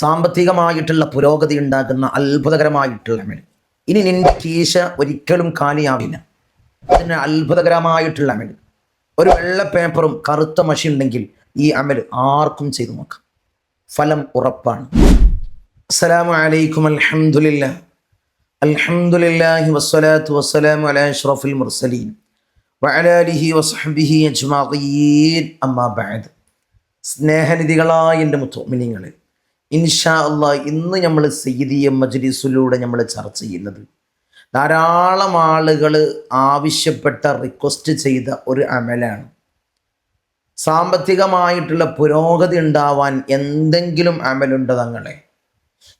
സാമ്പത്തികമായിട്ടുള്ള പുരോഗതി ഉണ്ടാക്കുന്ന അത്ഭുതകരമായിട്ടുള്ള അമൽ ഇനി നിന്റെ കീശ ഒരിക്കലും കാലിയാവില്ല. അതിന് അത്ഭുതകരമായിട്ടുള്ള അമൽ ഒരു വെള്ള പേപ്പറും കറുത്ത മഷി ഉണ്ടെങ്കിൽ ഈ അമൽ ആർക്കും ചെയ്തു നോക്കാം. ഫലം ഉറപ്പാണ്. അസ്സലാമു അലൈക്കും അൽഹംദുലില്ല അൽഹംദുലില്ലാഹി വസ്സലാത്തു വസ്സലാമു അലാ അഷ്റഫിൽ മുർസലീൻ. വഅലാ ആലിഹി വസ്ഹബിഹി അജ്മഈൻ. അമ്മാ ബഅദ്. സ്നേഹനിധികളായ എന്റെ മുത്തോമിനിങ്ങളെ ഇൻഷാ അള്ളാ ഇന്ന് നമ്മൾ സയ്യിദിയ മജ്ലിസിലൂടെ നമ്മൾ ചർച്ച ചെയ്യുന്നത്. ധാരാളം ആളുകൾ ആവശ്യപ്പെട്ട റിക്വസ്റ്റ് ചെയ്ത ഒരു അമലാണ്. സാമ്പത്തികമായിട്ടുള്ള പുരോഗതി ഉണ്ടാവാൻ എന്തെങ്കിലും അമലുണ്ടോ തങ്ങളെ?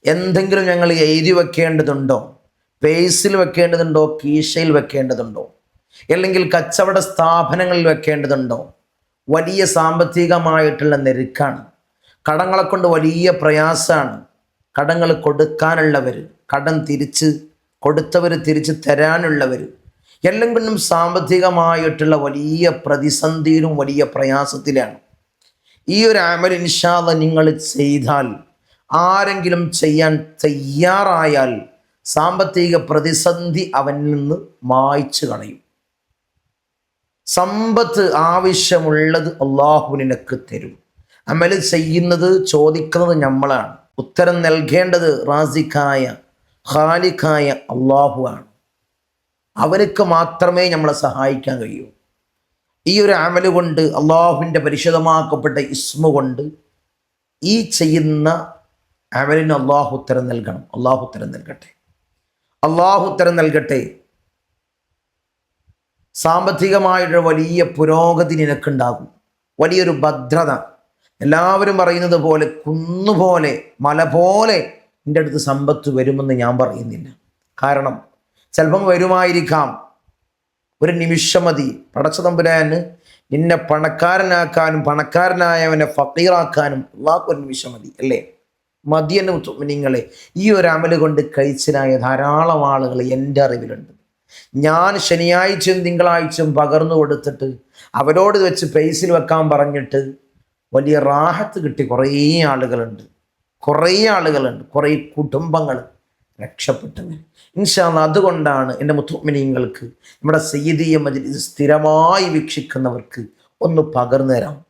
എന്തെങ്കിലും ഞങ്ങൾ എഴുതി വെക്കേണ്ടതുണ്ടോ? പേസിൽ വെക്കേണ്ടതുണ്ടോ? കീശയിൽ വെക്കേണ്ടതുണ്ടോ? അല്ലെങ്കിൽ കച്ചവട സ്ഥാപനങ്ങളിൽ വെക്കേണ്ടതുണ്ടോ? വലിയ സാമ്പത്തികമായിട്ടുള്ള നെരുക്കാണ്. കടങ്ങളെ കൊണ്ട് വലിയ പ്രയാസമാണ് കടങ്ങൾ കൊടുക്കാനുള്ളവർ കടം തിരിച്ച് കൊടുത്തവർ തിരിച്ച് തരാനുള്ളവർ. എല്ലാം കൊണ്ടും സാമ്പത്തികമായിട്ടുള്ള വലിയ പ്രതിസന്ധിയിലും വലിയ പ്രയാസത്തിലാണ്. ഈ ഒരു അമൽ ഇൻഷാല്ല നിങ്ങൾ ചെയ്താൽ ആരെങ്കിലും ചെയ്യാൻ തയ്യാറായാൽ സാമ്പത്തിക പ്രതിസന്ധി അവനിൽ നിന്ന് മായ്ച്ചു കളയും. സമ്പത്ത് ആവശ്യമുള്ളത് അള്ളാഹു നിനക്ക് തരും. അമൽ ചെയ്യുന്നത് ചോദിക്കുന്നത് നമ്മളാണ് ഉത്തരം നൽകേണ്ടത് റാസിഖായ ഖാലിഖായ അള്ളാഹു ആണ്. അവർക്ക് മാത്രമേ നമ്മളെ സഹായിക്കാൻ കഴിയൂ. ഈ ഒരു അമൽ കൊണ്ട് അള്ളാഹുവിന്റെ പരിശുദ്ധമാക്കപ്പെട്ട ഇസ്മ കൊണ്ട് ഈ ചെയ്യുന്ന അമലിന് അള്ളാഹു ഉത്തരം നൽകണം. അള്ളാഹു ഉത്തരം നൽകട്ടെ. അള്ളാഹു ഉത്തരം നൽകട്ടെ. സാമ്പത്തികമായിട്ടുള്ള വലിയ പുരോഗതി നിനക്കുണ്ടാകും. വലിയൊരു ഭദ്രത എല്ലാവരും പറയുന്നത് പോലെ കുന്നുപോലെ മല പോലെ എന്റെ അടുത്ത് സമ്പത്ത് വരുമെന്ന് ഞാൻ പറയുന്നില്ല. കാരണം ചിലപ്പം വരുമായിരിക്കാം. ഒരു നിമിഷം മതി. പടച്ച തമ്പുരാന് നിന്നെ പണക്കാരനാക്കാനും പണക്കാരനായവനെ ഫക്കീറാക്കാനും അള്ളാഹ് ഒരു നിമിഷം മതി അല്ലേ? മതിയെന്ന് നിങ്ങളെ ഈ ഒരു അമൽ കൊണ്ട് കഴിച്ചിലായ ധാരാളം ആളുകൾ എന്റെ അറിവിലുണ്ട്. ഞാൻ ശനിയാഴ്ചയും തിങ്കളാഴ്ചയും പകർന്നു കൊടുത്തിട്ട് അവരോട് വെച്ച് പേസിൽ വെക്കാൻ പറഞ്ഞിട്ട് വലിയ റാഹത്ത് കിട്ടി കുറേ ആളുകളുണ്ട്. കുറേ ആളുകളുണ്ട്. കുറേ കുടുംബങ്ങൾ രക്ഷപ്പെട്ടത് ഇൻഷാ അതുകൊണ്ടാണ് എന്റെ മുത്തുമിനിയങ്ങൾക്ക് നമ്മുടെ സയ്യിദീയ മജ്ലിസ് സ്ഥിരമായി വീക്ഷിക്കുന്നവർക്ക് ഒന്ന് പകർന്നു തരാം.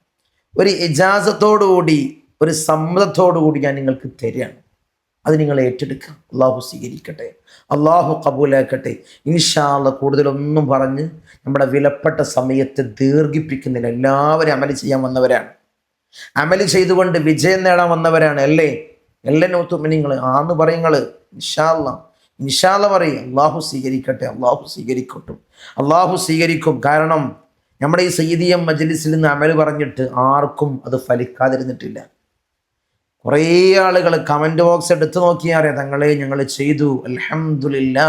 ഒരു ഇജാസത്തോടുകൂടി ഒരു സമ്മതത്തോടുകൂടി ഞാൻ നിങ്ങൾക്ക് തരികയാണ്. അത് നിങ്ങൾ ഏറ്റെടുക്കുക. അള്ളാഹു സ്വീകരിക്കട്ടെ. അള്ളാഹു കബൂലാക്കട്ടെ. ഇൻഷാല്ല കൂടുതലൊന്നും പറഞ്ഞ് നമ്മുടെ വിലപ്പെട്ട സമയത്തെ ദീർഘിപ്പിക്കുന്നില്ല എല്ലാവരും അമല ചെയ്യാൻ വന്നവരാണ്. അമൽ ചെയ്തുകൊണ്ട് വിജയം നേടാൻ വന്നവരാണ്. അല്ലേ? എല്ലാ നോത്തും നിങ്ങൾ ആന്ന് പറയുങ്ങൾ ഇൻഷാല്ല ഇൻഷാല്ല പറയും അള്ളാഹു സ്വീകരിക്കട്ടെ അള്ളാഹു സ്വീകരിക്കട്ടും. അള്ളാഹു സ്വീകരിക്കും. കാരണം നമ്മുടെ ഈ സയ്യിദിയം മജ്ലിസിൽ നിന്ന് അമൽ പറഞ്ഞിട്ട് ആർക്കും അത് ഫലിക്കാതിരുന്നിട്ടില്ല. കുറേ ആളുകൾ കമന്റ് ബോക്സ് എടുത്തു നോക്കിയാൽ തങ്ങളെ ഞങ്ങൾ ചെയ്തു. അൽഹംദുലില്ല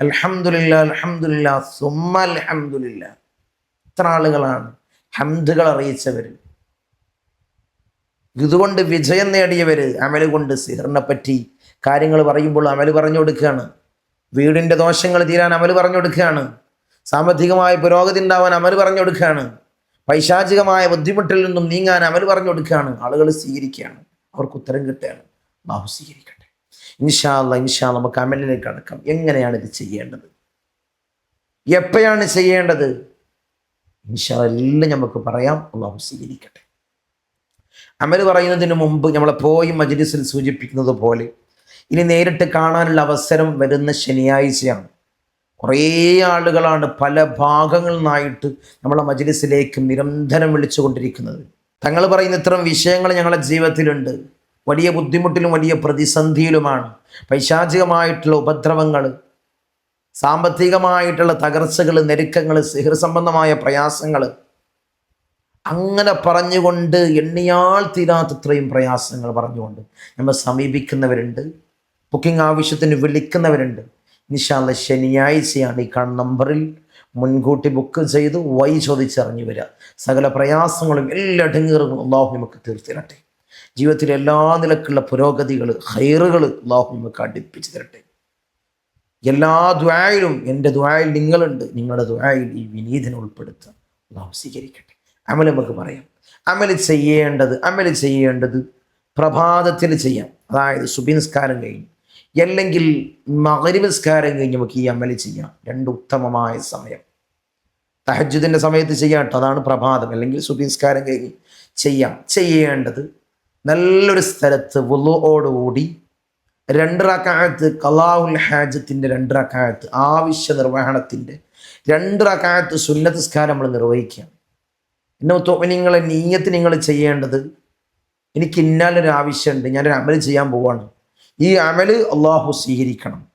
അൽഹംദുലില്ല അൽഹംദുലില്ല സുമ്മ അൽഹംദുലില്ല. എത്ര ആളുകളാണ്. ഹംദുകൾ അറിയിച്ചവർ ഇതുകൊണ്ട് വിജയം നേടിയവർ അമൽ കൊണ്ട് സിഹറിനെ പറ്റി കാര്യങ്ങൾ പറയുമ്പോൾ അമൽ പറഞ്ഞു കൊടുക്കുകയാണ്. വീടിന്റെ ദോഷങ്ങൾ തീരാൻ അമൽ പറഞ്ഞു കൊടുക്കുകയാണ്. സാമ്പത്തികമായ പുരോഗതി ഉണ്ടാവാൻ അമൽ പറഞ്ഞു കൊടുക്കുകയാണ്. പൈശാചികമായ ബുദ്ധിമുട്ടിൽ നിന്നും നീങ്ങാൻ അമൽ പറഞ്ഞു കൊടുക്കുകയാണ്. ആളുകൾ സ്വീകരിക്കുകയാണ്. അവർക്ക് ഉത്തരം കിട്ടുകയാണ്. ബാഹു സ്വീകരിക്കട്ടെ. ഇൻഷാല്ല ഇൻഷാ നമുക്ക് അമലിലേക്ക് അടക്കാം എങ്ങനെയാണ് ഇത് ചെയ്യേണ്ടത്? എപ്പോഴാണ് ചെയ്യേണ്ടത്? ഇൻഷാ എല്ലാം നമുക്ക് പറയാം. അള്ളാഹു സ്വീകരിക്കട്ടെ. അമൽ പറയുന്നതിന് മുമ്പ് നമ്മളെ പോയി മജ്ലിസിൽ സൂചിപ്പിക്കുന്നത് പോലെ ഇനി നേരിട്ട് കാണാനുള്ള അവസരം വരുന്ന ശനിയാഴ്ചയാണ്. കുറേ ആളുകളാണ് പല ഭാഗങ്ങളിൽ നിന്നായിട്ട് നമ്മളെ മജ്ലിസിലേക്ക് നിരന്തരം വിളിച്ചു കൊണ്ടിരിക്കുന്നത് തങ്ങൾ പറയുന്ന ഇത്തരം വിഷയങ്ങൾ ഞങ്ങളുടെ ജീവിതത്തിലുണ്ട്. വലിയ ബുദ്ധിമുട്ടിലും വലിയ പ്രതിസന്ധിയിലുമാണ്. പൈശാചികമായിട്ടുള്ള ഉപദ്രവങ്ങൾ സാമ്പത്തികമായിട്ടുള്ള തകർച്ചകൾ ഞെരുക്കങ്ങൾ സിഹിർ സംബന്ധമായ പ്രയാസങ്ങൾ അങ്ങനെ പറഞ്ഞുകൊണ്ട് എണ്ണിയാൽ തീരാത്തത്രയും പ്രയാസങ്ങൾ പറഞ്ഞുകൊണ്ട് നമ്മൾ സമീപിക്കുന്നവരുണ്ട്. ബുക്കിംഗ് ആവശ്യത്തിന് വിളിക്കുന്നവരുണ്ട്. നിശാല ശനിയാഴ്ചയാണ് ഈ കാണുന്ന നമ്പറിൽ മുൻകൂട്ടി ബുക്ക് ചെയ്ത് വൈ ചോദിച്ചറിഞ്ഞു വരിക. സകല പ്രയാസങ്ങളും എല്ലാ ഡിങ്ങറും അള്ളാഹു നമുക്ക് തീർത്തിരട്ടെ. ജീവിതത്തിലെ എല്ലാ നിലക്കുള്ള പുരോഗതികൾ ഹൈറുകൾ അള്ളാഹു നമുക്ക് അടുപ്പിച്ച് തരട്ടെ. എല്ലാ ദ്വായിലും എന്റെ ദ്വായിൽ നിങ്ങളുണ്ട്. നിങ്ങളുടെ ദ്വായിൽ ഈ വിനീതനെ ഉൾപ്പെടുത്താം അള്ളാഹു സ്വീകരിക്കട്ടെ. അമൽ നമുക്ക് പറയാം. അമൽ ചെയ്യേണ്ടത് അമൽ ചെയ്യേണ്ടത് പ്രഭാതത്തിൽ ചെയ്യാം. അതായത് സുബി നിസ്കാരം കഴിഞ്ഞ് അല്ലെങ്കിൽ മകരിവ് നിസ്കാരം കഴിഞ്ഞ് നമുക്ക് ഈ അമൽ ചെയ്യാം. രണ്ട് ഉത്തമമായ സമയം. തഹജുദിന്റെ സമയത്ത് ചെയ്യാം കേട്ടോ. അതാണ് പ്രഭാതം. അല്ലെങ്കിൽ സുബി നിസ്കാരം കഴിഞ്ഞ് ചെയ്യാം. ചെയ്യേണ്ടത് നല്ലൊരു സ്ഥലത്ത് വുളുവോടുകൂടി രണ്ട് റക്കായത്ത് കലാഹുൽ ഹാജത്തിന്റെ രണ്ട് റക്കായത്ത് ആവശ്യ നിർവഹണത്തിന്റെ രണ്ട് റക്കായത്ത് സുന്നതസ്കാരം നമ്മൾ നിർവഹിക്കുക പിന്നെ നിങ്ങളെ നീയത്ത് നിങ്ങൾ ചെയ്യേണ്ടത് എനിക്ക് ഇന്നാലൊരു ആവശ്യമുണ്ട്. ഞാനൊരു അമൽ ചെയ്യാൻ പോവാണ്. ഈ അമൽ അള്ളാഹു സ്വീകരിക്കണം.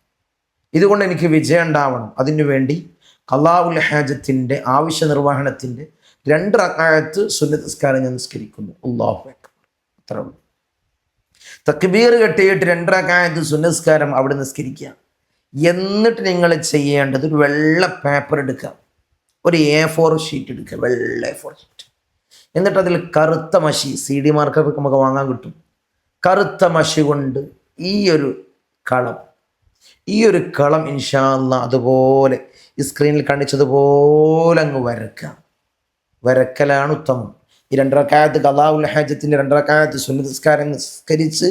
ഇതുകൊണ്ട് എനിക്ക് വിജയം ഉണ്ടാവണം. അതിനു വേണ്ടി കലാവുൽ ഹാജത്തിന്റെ ആവശ്യ നിർവഹണത്തിന്റെ രണ്ട് റക്കായത്ത് സുന്നസ്കാരം ഞാൻ നിസ്കരിക്കുന്നു. അള്ളാഹു അത്ര തക്ബീർ കെട്ടിയിട്ട് രണ്ടരക്കായത്ത് സുന്നസ്കാരം അവിടെ നിസ്കരിക്കുക. എന്നിട്ട് നിങ്ങൾ ചെയ്യേണ്ടത് ഒരു വെള്ള പേപ്പർ എടുക്കുക. ഒരു എ ഫോർ ഷീറ്റ് എടുക്കുക. വെള്ള എ ഫോർ ഷീറ്റ് എന്നിട്ട് അതിൽ കറുത്ത മഷി സി ഡി മാർക്കൊക്കെ നമുക്ക് വാങ്ങാൻ കിട്ടും. കറുത്ത മഷി കൊണ്ട് ഈ ഒരു കളം ഈ ഒരു കളം ഇൻഷാല്ല അതുപോലെ ഈ സ്ക്രീനിൽ കാണിച്ചതുപോലെ അങ്ങ് വരക്കുക വരക്കലാണ് ഉത്തമം. ഈ രണ്ടരക്കാലത്ത് കലാവുൽ ഹാജത്തിന്റെ രണ്ടരക്കാലത്ത് സുനിതസ്കാരം നിസ്കരിച്ച്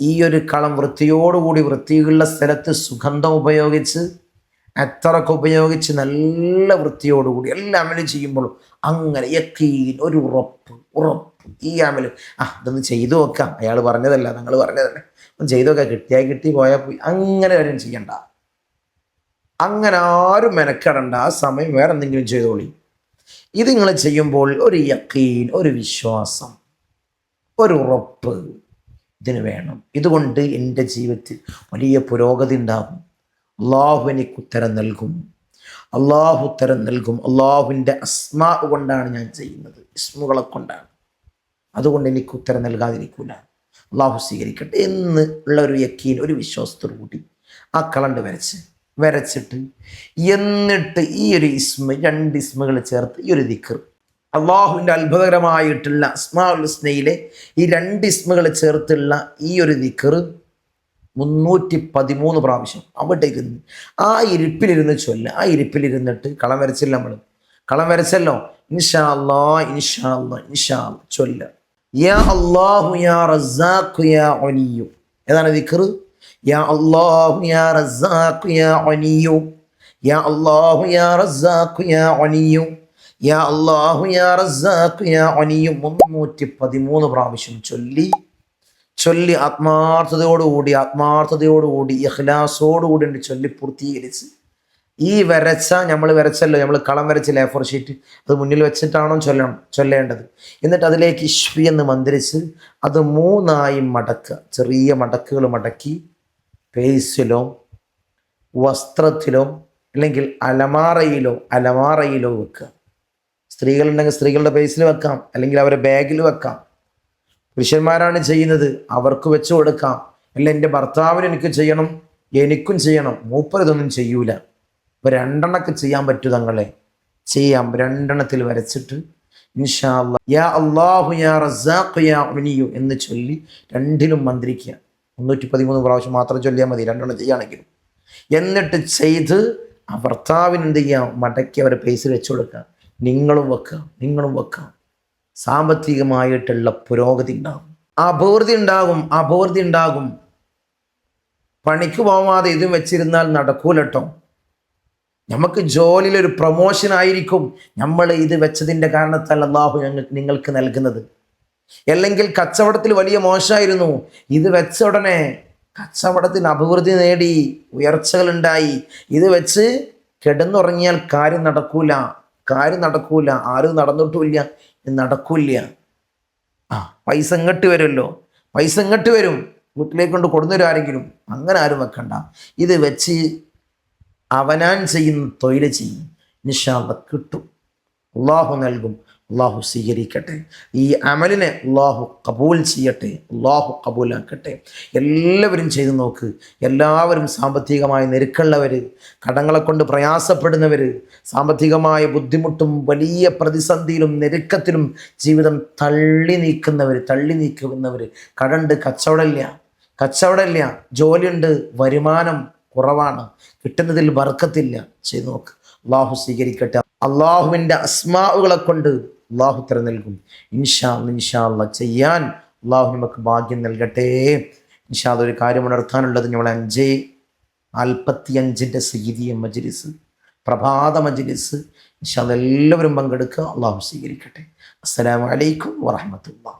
ഈ ഒരു കളം വൃത്തിയോടുകൂടി വൃത്തിയുള്ള സ്ഥലത്ത് സുഗന്ധം ഉപയോഗിച്ച് അത്തറൊക്കെ ഉപയോഗിച്ച് നല്ല വൃത്തിയോടുകൂടി എല്ലാ അമലും ചെയ്യുമ്പോഴും അങ്ങനെ യക്കീൻ ഒരു ഉറപ്പ് ഉറപ്പ്. ഈ അമൽ. ആ ഇതൊന്ന് ചെയ്തു നോക്കാം. അയാൾ പറഞ്ഞതല്ല നിങ്ങൾ പറഞ്ഞതല്ല. ഒന്ന് ചെയ്തു നോക്കാം. കിട്ടിയായി കിട്ടി പോയാൽ പോയി. അങ്ങനെ കാര്യം ചെയ്യണ്ട. അങ്ങനെ ആരും മെനക്കെടണ്ട. ആ സമയം വേറെ എന്തെങ്കിലും ചെയ്തോളി. ഇത് നിങ്ങൾ ചെയ്യുമ്പോൾ ഒരു യക്കീൻ ഒരു വിശ്വാസം ഒരു ഉറപ്പ് ഇതിന് വേണം. ഇതുകൊണ്ട് എന്റെ ജീവിതത്തിൽ വലിയ പുരോഗതി ഉണ്ടാകും. അള്ളാഹു ഉത്തരം നൽകും. അള്ളാഹു ഉത്തരം നൽകും. അള്ളാഹുവിന്റെ അസ്മാ കൊണ്ടാണ് ഞാൻ ചെയ്യുന്നത്. ഇസ്മുകളെ കൊണ്ടാണ്. അതുകൊണ്ട് എനിക്ക് ഉത്തരം നൽകാതിരിക്കൂല. അള്ളാഹു സ്വീകരിക്കട്ടെ എന്ന് ഉള്ള ഒരു യക്കീൻ ഒരു വിശ്വാസത്തോടു കൂടി ആ കളണ്ട് വരച്ച് വരച്ചിട്ട് എന്നിട്ട് ഈ ഒരു ഇസ്മ രണ്ട് ഇസ്മകൾ ചേർത്ത് ഈ ഒരു ദിക്കർ അള്ളാഹുവിന്റെ അത്ഭുതകരമായിട്ടുള്ള അസ്മാഉൽ ഹുസ്നയിലെ ഈ രണ്ട് ഇസ്മകൾ ചേർത്തുള്ള ഈ ഒരു ദിക്കർ മുന്നൂറ്റി പതിമൂന്ന് പ്രാവശ്യം അവിടെ ഇരുന്ന്. ആ ഇരിപ്പിലിരുന്ന് ചൊല്ല. ആ ഇരിപ്പിലിരുന്നിട്ട് കളം വരച്ചില്ല നമ്മൾ കളം വരച്ചല്ലോ? ഇൻഷാ അല്ലാ ഇൻഷാ അല്ലാ ഇൻഷാ അല്ലാ ചൊല്ല. യാ അല്ലാഹു യാ റസാഖു യാ ഒനിയു ഏതാണ് വിക്കർ യാ അല്ലാഹു യാ റസാഖു യാ ഒനിയു യാ അല്ലാഹു യാ റസാഖു യാ ഒനിയു യാ അല്ലാഹു യാ റസാഖു യാ ഒനിയു മുന്നൂറ്റി പതിമൂന്ന് പ്രാവശ്യം ചൊല്ലി. ചൊല്ലി ആത്മാർത്ഥതയോടുകൂടി ആത്മാർത്ഥതയോടുകൂടി ഇഹ്ലാസോടുകൂടി ഉണ്ട് ചൊല്ലി പൂർത്തീകരിച്ച്. ഈ വരച്ച നമ്മൾ വരച്ചല്ലോ നമ്മൾ കളം വരച്ചില്ല എ ഫോർ ഷീറ്റ് അത് മുന്നിൽ വെച്ചിട്ടാണോ ചൊല്ലണം ചൊല്ലേണ്ടത്? എന്നിട്ട് അതിലേക്ക് ഇഷ്വി എന്ന് മന്ത്രിച്ച് അത് മൂന്നായി മടക്കുക. ചെറിയ മടക്കുകൾ മടക്കി പേസിലോ വസ്ത്രത്തിലോ അല്ലെങ്കിൽ അലമാറയിലോ അലമാറയിലോ വെക്കുക. സ്ത്രീകളുണ്ടെങ്കിൽ സ്ത്രീകളുടെ പേസിൽ വെക്കാം അല്ലെങ്കിൽ അവരുടെ ബാഗിൽ വെക്കാം. പുരുഷന്മാരാണ് ചെയ്യുന്നത്. അവർക്ക് വെച്ച് കൊടുക്കാം. അല്ല എന്റെ ഭർത്താവിന് എനിക്ക് ചെയ്യണം. എനിക്കും ചെയ്യണം. മൂപ്പർ ഇതൊന്നും ചെയ്യൂല. ഇപ്പൊ രണ്ടെണ്ണക്ക് ചെയ്യാൻ പറ്റൂ തങ്ങളെ. ചെയ്യാം. രണ്ടെണ്ണത്തിൽ വരച്ചിട്ട് ഇൻഷാ യാ യാ എന്ന് ചൊല്ലി രണ്ടിലും മന്ത്രിക്കുക. മുന്നൂറ്റി പതിമൂന്ന് പ്രാവശ്യം മാത്രം ചൊല്ലിയാൽ മതി. രണ്ടെണ്ണം ചെയ്യുകയാണെങ്കിലും. എന്നിട്ട് ചെയ്ത് ആ ഭർത്താവിന് എന്ത് ചെയ്യാം? മടക്കി അവരെ പേസിൽ വെച്ചു കൊടുക്കുക. നിങ്ങളും വെക്കുക. നിങ്ങളും വെക്കുക. സാമ്പത്തികമായിട്ടുള്ള പുരോഗതി ഉണ്ടാകും. അഭിവൃദ്ധി ഉണ്ടാകും അഭിവൃദ്ധി ഉണ്ടാകും. പണിക്ക് പോവാതെ ഇതും വെച്ചിരുന്നാൽ നടക്കൂലട്ടോ. നമുക്ക് ജോലിയിലൊരു പ്രൊമോഷൻ ആയിരിക്കും നമ്മൾ ഇത് വെച്ചതിന്റെ കാരണത്താൽ അള്ളാഹു ഞങ്ങൾ നിങ്ങൾക്ക് നൽകുന്നത്. അല്ലെങ്കിൽ കച്ചവടത്തിൽ വലിയ മോശമായിരുന്നു. ഇത് വെച്ച ഉടനെ കച്ചവടത്തിന് അഭിവൃദ്ധി നേടി ഉയർച്ചകളുണ്ടായി ഇത് വെച്ച് കിടന്നുറങ്ങിയാൽ കാര്യം നടക്കൂല കാര്യം നടക്കൂല ആരും നടന്നിട്ടുമില്ല. നടക്കൂല ആ. പൈസ ഇങ്ങട്ട് വരുമല്ലോ. പൈസ ഇങ്ങട്ട് വരും. വീട്ടിലേക്ക് കൊണ്ട് കൊടുന്നൊരു ആരെങ്കിലും അങ്ങനെ ആരും വെക്കണ്ട. ഇത് വെച്ച് അവനാൻ ചെയ്യുന്ന തൊഴിൽ ചെയ്യും. നിഷാദ കിട്ടും. അള്ളാഹു നൽകും. അള്ളാഹു സ്വീകരിക്കട്ടെ. ഈ അമലിനെ അള്ളാഹു കബൂൽ ചെയ്യട്ടെ. അള്ളാഹു കബൂലാക്കട്ടെ എല്ലാവരും ചെയ്തു നോക്ക്. എല്ലാവരും സാമ്പത്തികമായി നെരുക്കുള്ളവർ കടങ്ങളെ കൊണ്ട് പ്രയാസപ്പെടുന്നവർ സാമ്പത്തികമായ ബുദ്ധിമുട്ടും വലിയ പ്രതിസന്ധിയിലും നെരുക്കത്തിലും ജീവിതം തള്ളി നീക്കുന്നവർ തള്ളി നീക്കുന്നവർ കടണ്ട് കച്ചവടമില്ല. കച്ചവടമില്ല. ജോലിയുണ്ട്. വരുമാനം കുറവാണ്. കിട്ടുന്നതിൽ വർക്കത്തില്ല ചെയ്തു നോക്ക്. അള്ളാഹു സ്വീകരിക്കട്ടെ. അള്ളാഹുവിന്റെ അസ്മാവുകളെ കൊണ്ട് അള്ളാഹു തരം നൽകും. ഇൻഷാ ഇൻഷാ അല്ല ചെയ്യാൻ അള്ളാഹു നമുക്ക് ഭാഗ്യം നൽകട്ടെ. ഇൻഷാ ഒരു കാര്യം ഉണർത്താനുള്ളത് നമ്മൾ അഞ്ച് നാൽപ്പത്തിയഞ്ചിന്റെ സീതിയ മജ്ലിസ് പ്രഭാത മജ്ലിസ്. ഇൻഷാ എല്ലാവരും പങ്കെടുക്കുക. അള്ളാഹു സ്വീകരിക്കട്ടെ. അസ്സലാമു അലൈക്കും വറഹമത്തുള്ള.